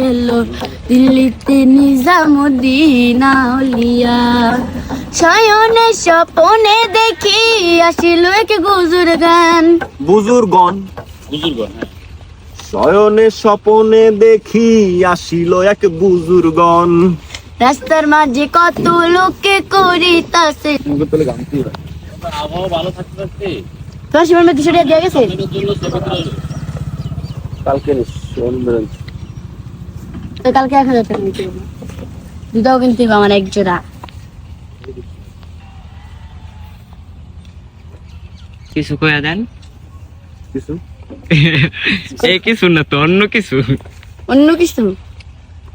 এলো দিল্লিতে নিজামুদ্দিন আউলিয়া। শয়নে স্বপনে দেখি আসিল এক গুজুর গান। বুজুর্গন বুজুর্গ হ্যাঁ। শয়নে স্বপনে দেখি আসিল এক বুজুর্গন রাস্তার মাঝে কত লোকে করিতাছে। আবহাওয়া ভালো থাকতে থাকতে তোমার শিবন দুশো টাকা দেওয়া গেছে? আপনাদের জন্য ছবি তুলে কালকে তো কালকে এক হাজার টাকা নিতে দুটাও কিনতে হবে আমার এক জোড়া কিছু কয়া দেন। কিছু? এই কিছু না তো অন্য কিছু। অন্য কিছু?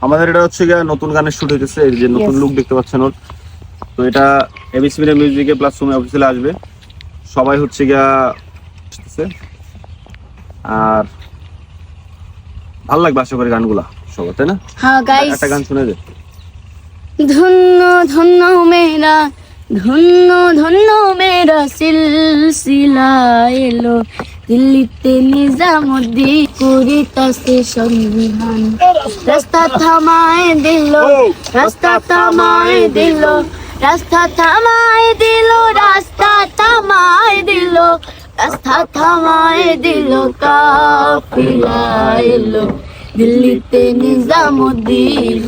আমাদের এটা হচ্ছে গিয়ে নতুন গানের শুট হইতেছে এই যে নতুন. লুক দেখতে পাচ্ছেন ওর। তো এটা এবিসি মিডিয়া মিউজিকে প্লাস সুমি অফিসিয়ালে আসবে। সবাই হচ্ছে গিয়া আর ভালো লাগবে আশা করি গানগুলা। সবার তাই না? হ্যাঁ গাইস একটা গান শুনে দে। ধন্য ধন্য মেরা ধন্য ধন্য মেরা সিলসিলা এলো। দিল্লিতে নিজামুদ্দি করিতাছে সংবিধান রাস্তা থামায় দিল রাস্তা থামায় দিল রাস্তা থামায় দিল রাস্তা থামায় দিল রাস্তা থামায় দিল কাফিলা এলো। দিল্লিতে নিজামুদ্দিন।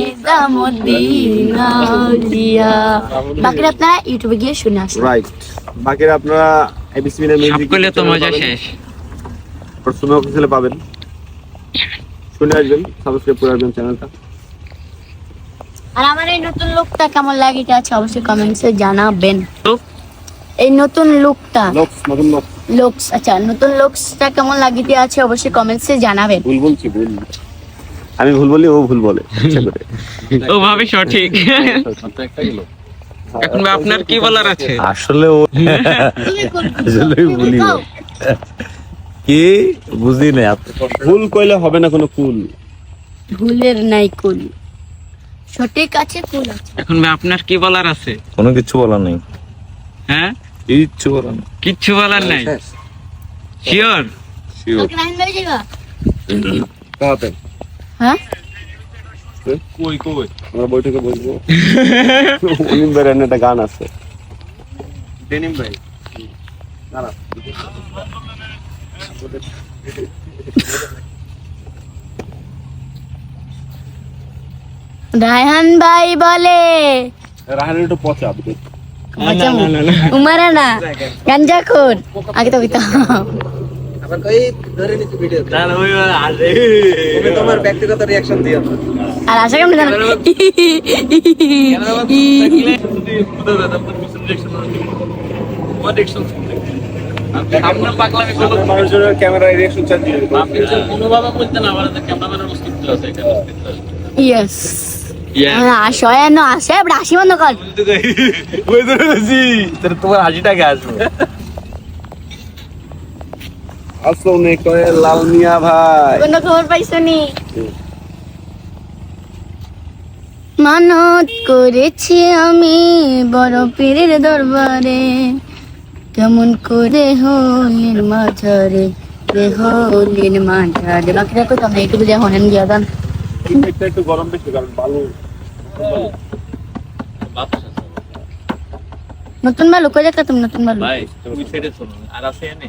নিজামুদ্দিন বাকিরা আপনারা ইউটিউবে গিয়ে শুনে আসুন। রাইট বাকিরা আপনারা এবিসি মিউজিক করলে তো মজা শেষ। সুমি অফিসিয়ালে পাবেন। শুনে আসবেন সাবস্ক্রাইব করে আসবেন চ্যানেলটা আর আমার এই নতুন লুকটা কেমন লাগে এটা আছে অবশ্যই কমেন্টসে জানাবেন। এই নতুন লুকটা নতুন লুকস আচ্ছা নতুন লুকসটা কেমন লাগিতে আছে অবশ্যই কমেন্টসে জানাবেন। ভুল বলছি ভুল। আমি ভুল বলি ও ভুল বলে ও ভাবে সঠিক। এখন আপনার কি বলার আছে? আসলে ও আসলে ভুলি কি? বুঝি না। ভুল কইলে হবে না কোনো ফুল ভুলের নাই কুল। সঠিক আছে কুল আছে। এখন ভাই আপনার কি বলার আছে? কোনো কিছু বলার নেই। হ্যাঁ? কিচ্ছু বলার নেই। কিচ্ছু বলার নাই? শিওর হ্যাঁ? কই কই? আমরা বৈঠকে বসবো। অনিম বেরেন একটা গান আছে। ডেনিম ভাই। রায়হান ভাই বলে। রাহানের একটু পচা আপনি উমারা না গাঞ্জা খোর আগে তো কইতাম। তোমার ব্যক্তিগত রিয়াকশন দিও আর আশা কেমন জানো সামনে পাগলামি করল মানুষজনের ক্যামেরা রিয়াকশন চান দিয়ে আপনি যে কোনোভাবে বলতেন আমার বন্ধ তোমার হাসিটাকে আসবে আসলে কয়ে লাল মিয়া ভাই কোনো খবর পাইছো নি? মানত করেছি আমি বড় পীরের দরবারে। কেমন করে হলেন মাঝারে রে হলেন মাঝারে। বাকি রাখো তো আমরা একটু বুঝে হনেন গিয়া এই সাইডটা একটু গরম বেশি কারণ বালু নতুন বালু কই তুমি নতুন বালু? ভাই তুমি ছেড়ে শোনো আর আছে এনে?